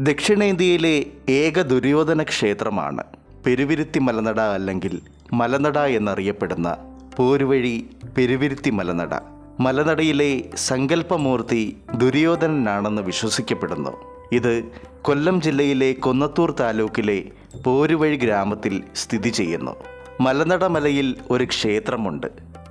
ദക്ഷിണേന്ത്യയിലെ ഏക ദുര്യോധന ക്ഷേത്രമാണ്. പെരുവിരുത്തി മലനട അല്ലെങ്കിൽ മലനട എന്നറിയപ്പെടുന്ന പോരുവഴി പെരുവിരുത്തി മലനട. മലനടയിലെ സങ്കല്പമൂർത്തി ദുര്യോധനനാണെന്ന് വിശ്വസിക്കപ്പെടുന്നു. ഇത് കൊല്ലം ജില്ലയിലെ കൊന്നത്തൂർ താലൂക്കിലെ പോരുവഴി ഗ്രാമത്തിൽ സ്ഥിതി ചെയ്യുന്നു. മലനട മലയിൽ ഒരു ക്ഷേത്രമുണ്ട്.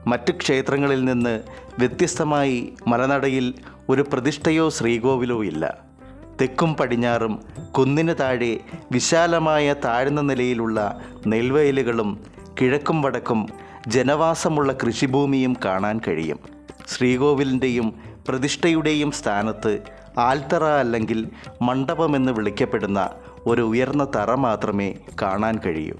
മറ്റു ക്ഷേത്രങ്ങളിൽ നിന്ന് വ്യത്യസ്തമായി മലനടയിൽ ഒരു പ്രതിഷ്ഠയോ ശ്രീകോവിലോ ഇല്ല. തെക്കും പടിഞ്ഞാറും കുന്നിന് താഴെ വിശാലമായ താഴ്ന്ന നിലയിലുള്ള നെൽവയലുകളും കിഴക്കും വടക്കും ജനവാസമുള്ള കൃഷിഭൂമിയും കാണാൻ കഴിയും. ശ്രീകോവിലിന്റെയും പ്രതിഷ്ഠയുടെയും സ്ഥാനത്ത് ആൽത്തറ അല്ലെങ്കിൽ മണ്ഡപമെന്ന് വിളിക്കപ്പെടുന്ന ഒരു ഉയർന്ന തറ മാത്രമേ കാണാൻ കഴിയൂ.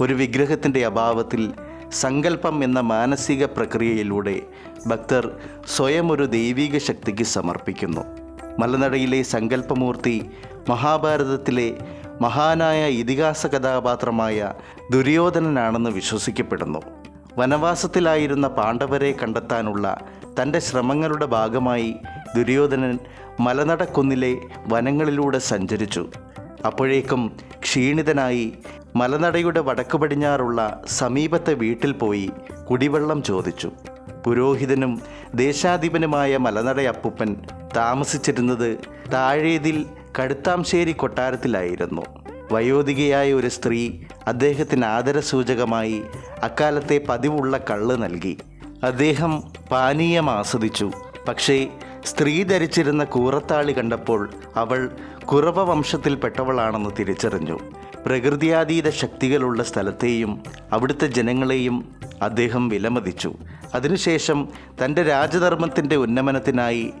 ഒരു വിഗ്രഹത്തിന്റെ അഭാവത്തിൽ സങ്കല്പം എന്ന മാനസിക പ്രക്രിയയിലൂടെ ഭക്തർ സ്വയം ഒരു ദൈവിക ശക്തിക്ക് സമർപ്പിക്കുന്നു. മലനടയിലെ സങ്കല്പമൂർത്തി മഹാഭാരതത്തിലെ മഹാനായ ഇതിഹാസ കഥാപാത്രമായ ദുര്യോധനനാണെന്ന് വിശ്വസിക്കപ്പെടുന്നു. വനവാസത്തിലായിരുന്ന പാണ്ഡവരെ കണ്ടെത്താനുള്ള തന്റെ ശ്രമങ്ങളുടെ ഭാഗമായി ദുര്യോധനൻ മലനടക്കുന്നിലെ വനങ്ങളിലൂടെ സഞ്ചരിച്ചു. അപ്പോഴേക്കും ക്ഷീണിതനായി മലനടയുടെ വടക്കു പടിഞ്ഞാറുള്ള സമീപത്തെ വീട്ടിൽ പോയി കുടിവെള്ളം ചോദിച്ചു. പുരോഹിതനും ദേശാധിപനുമായ മലനട അപ്പുപ്പൻ താമസിച്ചിരുന്നത് താഴേതിൽ കടുത്താംശ്ശേരി കൊട്ടാരത്തിലായിരുന്നു. വയോധികയായ ഒരു സ്ത്രീ അദ്ദേഹത്തിന് ആദരസൂചകമായി അക്കാലത്തെ പതിവുള്ള കള്ള് നൽകി. അദ്ദേഹം പാനീയം ആസ്വദിച്ചു. പക്ഷേ സ്ത്രീ ധരിച്ചിരുന്ന കൂറത്താളി കണ്ടപ്പോൾ അവൾ കുറവ വംശത്തിൽപ്പെട്ടവളാണെന്ന് തിരിച്ചറിഞ്ഞു. പ്രകൃതിയാതീത ശക്തികളുള്ള സ്ഥലത്തെയും അവിടുത്തെ ജനങ്ങളെയും അദ്ദേഹം വിലമതിച്ചു. അതിനുശേഷം തന്റെ രാജധർമ്മത്തിന്റെ ഉന്നമനത്തിനായി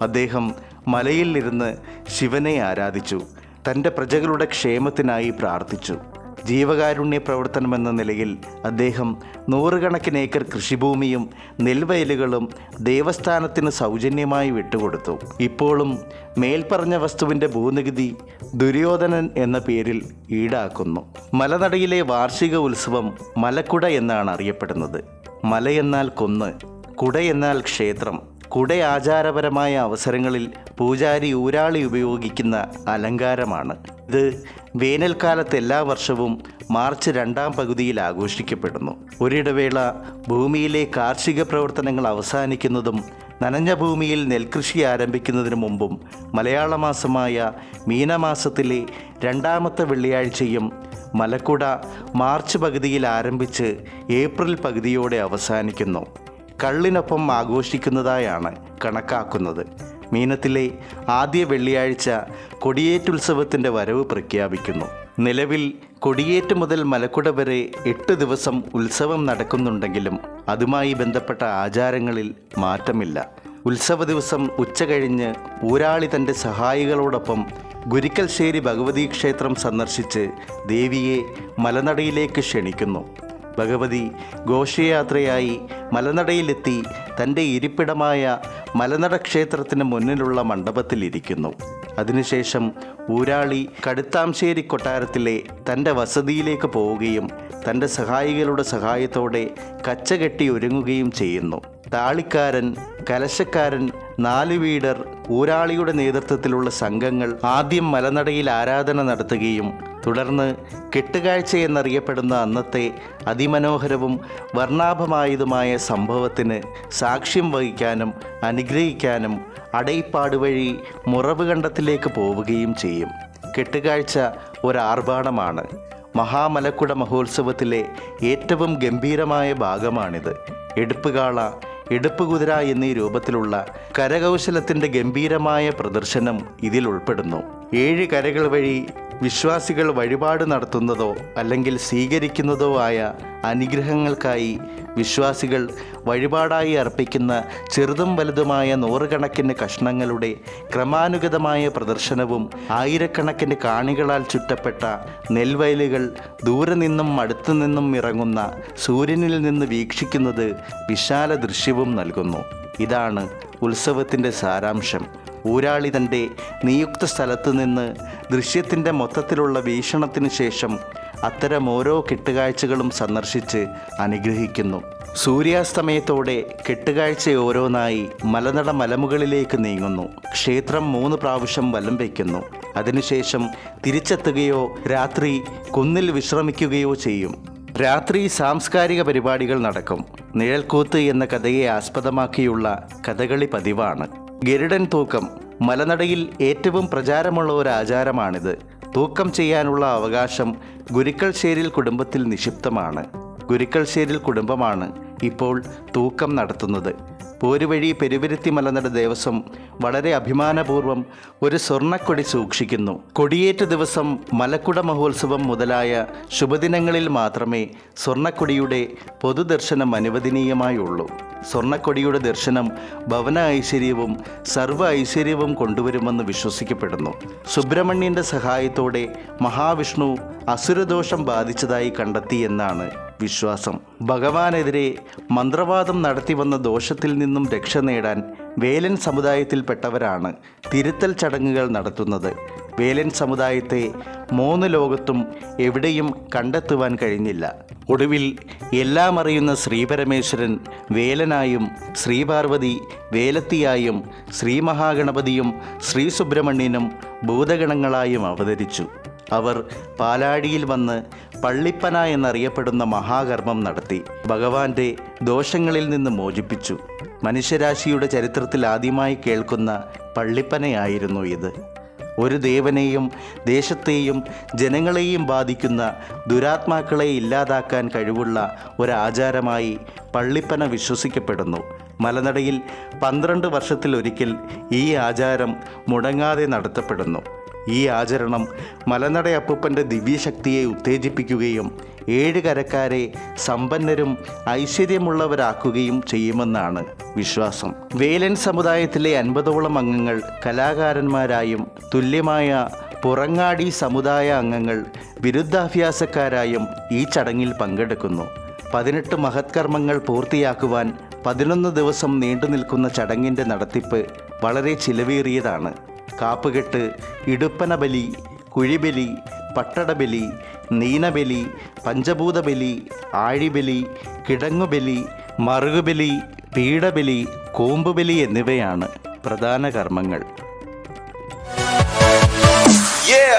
അദ്ദേഹം മലയിൽ ഇരുന്ന് ശിവനെ ആരാധിച്ചു. തന്റെ പ്രജകളുടെ ക്ഷേമത്തിനായി പ്രാർത്ഥിച്ചു. ജീവകാരുണ്യ പ്രവർത്തനമെന്ന നിലയിൽ അദ്ദേഹം നൂറുകണക്കിന് ഏക്കർ കൃഷിഭൂമിയും നെൽവയലുകളും ദേവസ്ഥാനത്തിന് സൗജന്യമായി വിട്ടുകൊടുത്തു. ഇപ്പോഴും മേൽപ്പറഞ്ഞ വസ്തുവിന്റെ ഭൂനികുതി ദുര്യോധനൻ എന്ന പേരിൽ ഈടാക്കുന്നു. മലനടയിലെ വാർഷിക ഉത്സവം മലക്കുട എന്നാണ് അറിയപ്പെടുന്നത്. മല എന്നാൽ കൊന്ന് കുട എന്നാൽ ക്ഷേത്രം കുട ആചാരപരമായ അവസരങ്ങളിൽ പൂജാരി ഊരാളി ഉപയോഗിക്കുന്ന അലങ്കാരമാണ്. ഇത് വേനൽക്കാലത്ത് എല്ലാ വർഷവും മാർച്ച് രണ്ടാം പകുതിയിൽ ആഘോഷിക്കപ്പെടുന്നു. ഒരിടവേള ഭൂമിയിലെ കാർഷിക പ്രവർത്തനങ്ങൾ അവസാനിക്കുന്നതും നനഞ്ഞ ഭൂമിയിൽ നെൽകൃഷി ആരംഭിക്കുന്നതിന് മുമ്പും മലയാള മാസമായ മീനമാസത്തിലെ രണ്ടാമത്തെ വെള്ളിയാഴ്ചയും മലക്കുട മാർച്ച് പകുതിയിൽ ആരംഭിച്ച് ഏപ്രിൽ പകുതിയോടെ അവസാനിക്കുന്നു. കള്ളിനൊപ്പം ആഘോഷിക്കുന്നതായാണ് കണക്കാക്കുന്നത്. മീനത്തിലെ ആദ്യ വെള്ളിയാഴ്ച കൊടിയേറ്റുത്സവത്തിന്റെ വരവ് പ്രഖ്യാപിക്കുന്നു. നിലവിൽ കൊടിയേറ്റ് മുതൽ മലക്കുട വരെ എട്ട് ദിവസം ഉത്സവം നടക്കുന്നുണ്ടെങ്കിലും അതുമായി ബന്ധപ്പെട്ട ആചാരങ്ങളിൽ മാറ്റമില്ല. ഉത്സവ ദിവസം ഉച്ച കഴിഞ്ഞ് ഊരാളി തന്റെ സഹായികളോടൊപ്പം ഗുരിക്കൽശ്ശേരി ഭഗവതി ക്ഷേത്രം സന്ദർശിച്ച് ദേവിയെ മലനടയിലേക്ക് ക്ഷണിക്കുന്നു. ഭഗവതി ഘോഷയാത്രയായി മലനടയിലെത്തി തന്റെ ഇരിപ്പിടമായ മലനട ക്ഷേത്രത്തിന് മുന്നിലുള്ള മണ്ഡപത്തിലിരിക്കുന്നു. അതിനുശേഷം ഊരാളി കടുത്താംശ്ശേരി കൊട്ടാരത്തിലെ തന്റെ വസതിയിലേക്ക് പോവുകയും തന്റെ സഹായികളുടെ സഹായത്തോടെ കച്ചകെട്ടി ഒരുങ്ങുകയും ചെയ്യുന്നു. താളിക്കാരൻ കലശക്കാരൻ നാല് വീടർ ഊരാളിയുടെ നേതൃത്വത്തിലുള്ള സംഘങ്ങൾ ആദ്യം മലനടയിൽ ആരാധന നടത്തുകയും തുടർന്ന് കെട്ടുകാഴ്ച എന്നറിയപ്പെടുന്ന അന്നത്തെ അതിമനോഹരവും വർണാഭമായതുമായ സംഭവത്തിന് സാക്ഷ്യം വഹിക്കാനും അനുഗ്രഹിക്കാനും അടയിപ്പാട് വഴി മുറവ് കണ്ടത്തിലേക്ക് പോവുകയും ചെയ്യും. കെട്ടുകാഴ്ച ഒരാർഭാടമാണ് മഹാമലക്കുട മഹോത്സവത്തിലെ ഏറ്റവും ഗംഭീരമായ ഭാഗമാണിത്. എടുപ്പുകാള എടുപ്പ് കുതിര എന്നീ രൂപത്തിലുള്ള കരകൗശലത്തിന്റെ ഗംഭീരമായ പ്രദർശനം ഇതിൽ ഉൾപ്പെടുന്നു ഏഴ് കരകൾ വഴി വിശ്വാസികൾ വഴിപാട് നടത്തുന്നതോ അല്ലെങ്കിൽ സ്വീകരിക്കുന്നതോ ആയ അനുഗ്രഹങ്ങൾക്കായി വിശ്വാസികൾ വഴിപാടായി അർപ്പിക്കുന്ന ചെറുതും വലുതുമായ നൂറുകണക്കിന് കഷ്ണങ്ങളുടെ ക്രമാനുഗതമായ പ്രദർശനവും ആയിരക്കണക്കിന് കാണികളാൽ ചുറ്റപ്പെട്ട നെൽവയലുകൾ ദൂരെ നിന്നും അടുത്തു നിന്നും ഇറങ്ങുന്ന സൂര്യനിൽ നിന്ന് വീക്ഷിക്കുന്നത് വിശാല ദൃശ്യവും നൽകുന്നു. ഇതാണ് ഉത്സവത്തിന്റെ സാരാംശം. ഊരാളി തന്റെ നിയുക്ത സ്ഥലത്ത് നിന്ന് ദൃശ്യത്തിന്റെ മൊത്തത്തിലുള്ള വീക്ഷണത്തിന് ശേഷം അത്തരം ഓരോ കെട്ടുകാഴ്ചകളും സന്ദർശിച്ച് അനുഗ്രഹിക്കുന്നു. സൂര്യാസ്തമയത്തോടെ കെട്ടുകാഴ്ച ഓരോന്നായി മലനട മലമുകളിലേക്ക് നീങ്ങുന്നു. ക്ഷേത്രം മൂന്ന് പ്രാവശ്യം വലം വയ്ക്കുന്നു. അതിനുശേഷം തിരിച്ചെത്തുകയോ രാത്രി കുന്നിൽ വിശ്രമിക്കുകയോ ചെയ്യും. രാത്രി സാംസ്കാരിക പരിപാടികൾ നടക്കും. നിഴൽക്കൂത്ത് എന്ന കഥയെ ആസ്പദമാക്കിയുള്ള കഥകളി പതിവാണ്. ഗരുഡൻ തൂക്കം മലനടയിൽ ഏറ്റവും പ്രചാരമുള്ള ഒരു ആചാരമാണിത്. തൂക്കം ചെയ്യാനുള്ള അവകാശം ഗുരുക്കൾശ്ശേരിൽ കുടുംബത്തിൽ നിക്ഷിപ്തമാണ്. ഗുരുക്കൾശ്ശേരിൽ കുടുംബമാണ് ഇപ്പോൾ തൂക്കം നടത്തുന്നത്. പോരുവഴി പെരുവിരുത്തി മലനട ദേവസ്വം വളരെ അഭിമാനപൂർവം ഒരു സ്വർണക്കൊടി സൂക്ഷിക്കുന്നു. കൊടിയേറ്റ് ദിവസം മലക്കുട മഹോത്സവം മുതലായ ശുഭദിനങ്ങളിൽ മാത്രമേ സ്വർണക്കൊടിയുടെ പൊതുദർശനം അനുവദനീയമായുള്ളൂ. സ്വർണക്കൊടിയുടെ ദർശനം ഭവന ഐശ്വര്യവും സർവ ഐശ്വര്യവും കൊണ്ടുവരുമെന്ന് വിശ്വസിക്കപ്പെടുന്നു. സുബ്രഹ്മണ്യന്റെ സഹായത്തോടെ മഹാവിഷ്ണു അസുരദോഷം ബാധിച്ചതായി കണ്ടെത്തിയെന്നാണ് വിശ്വാസം. ഭഗവാനെതിരെ മന്ത്രവാദം നടത്തിവന്ന ദോഷത്തിൽ നിന്നും രക്ഷ നേടാൻ വേലൻ സമുദായത്തിൽപ്പെട്ടവരാണ് തിരുത്തൽ ചടങ്ങുകൾ നടത്തുന്നത്. വേലൻ സമുദായത്തെ മൂന്ന് ലോകത്തും എവിടെയും കണ്ടെത്തുവാൻ കഴിഞ്ഞില്ല. ഒടുവിൽ എല്ലാം അറിയുന്ന ശ്രീപരമേശ്വരൻ വേലനായും ശ്രീപാർവതി വേലത്തിയായും ശ്രീമഹാഗണപതിയും ശ്രീ സുബ്രഹ്മണ്യനും ഭൂതഗണങ്ങളായും അവതരിച്ചു. അവർ പാലാടിയിൽ വന്ന് പള്ളിപ്പന എന്നറിയപ്പെടുന്ന മഹാകർമ്മം നടത്തി. ഭഗവാന്റെ ദോഷങ്ങളിൽ നിന്ന് മോചിപ്പിച്ചു. മനുഷ്യരാശിയുടെ ചരിത്രത്തിൽ ആദ്യമായി കേൾക്കുന്ന പള്ളിപ്പനയായിരുന്നു ഇത്. ഒരു ദേവനെയും ദേശത്തെയും ജനങ്ങളെയും ബാധിക്കുന്ന ദുരാത്മാക്കളെ ഇല്ലാതാക്കാൻ കഴിവുള്ള ഒരാചാരമായി പള്ളിപ്പന വിശ്വസിക്കപ്പെടുന്നു. മലനടയിൽ പന്ത്രണ്ട് വർഷത്തിലൊരിക്കൽ ഈ ആചാരം മുടങ്ങാതെ നടത്തപ്പെടുന്നു. ഈ ആചരണം മലനട അപ്പൂപ്പന്റെ ദിവ്യശക്തിയെ ഉത്തേജിപ്പിക്കുകയും ഏഴ് കരക്കാരെ സമ്പന്നരും ഐശ്വര്യമുള്ളവരാക്കുകയും ചെയ്യുമെന്നാണ് വിശ്വാസം. വേലൻ സമുദായത്തിലെ അൻപതോളം അംഗങ്ങൾ കലാകാരന്മാരായും തുല്യമായ പുറങ്ങാടി സമുദായ അംഗങ്ങൾ വിരുദ്ധാഭ്യാസക്കാരായും ഈ ചടങ്ങിൽ പങ്കെടുക്കുന്നു. പതിനെട്ട് മഹത്കർമ്മങ്ങൾ പൂർത്തിയാക്കുവാൻ പതിനൊന്ന് ദിവസം നീണ്ടു നിൽക്കുന്ന ചടങ്ങിന്റെ നടത്തിപ്പ് വളരെ ചിലവേറിയതാണ്. കാപ്പുകെട്ട് ഇടുപ്പനബലി കുഴിബലി പട്ടടബലി നീനബലി പഞ്ചഭൂതബലി ആഴിബലി കിടങ്ങുബലി മറുകുബലി പീഡബലി കോമ്പുബലി എന്നിവയാണ് പ്രധാന കർമ്മങ്ങൾ Yeah!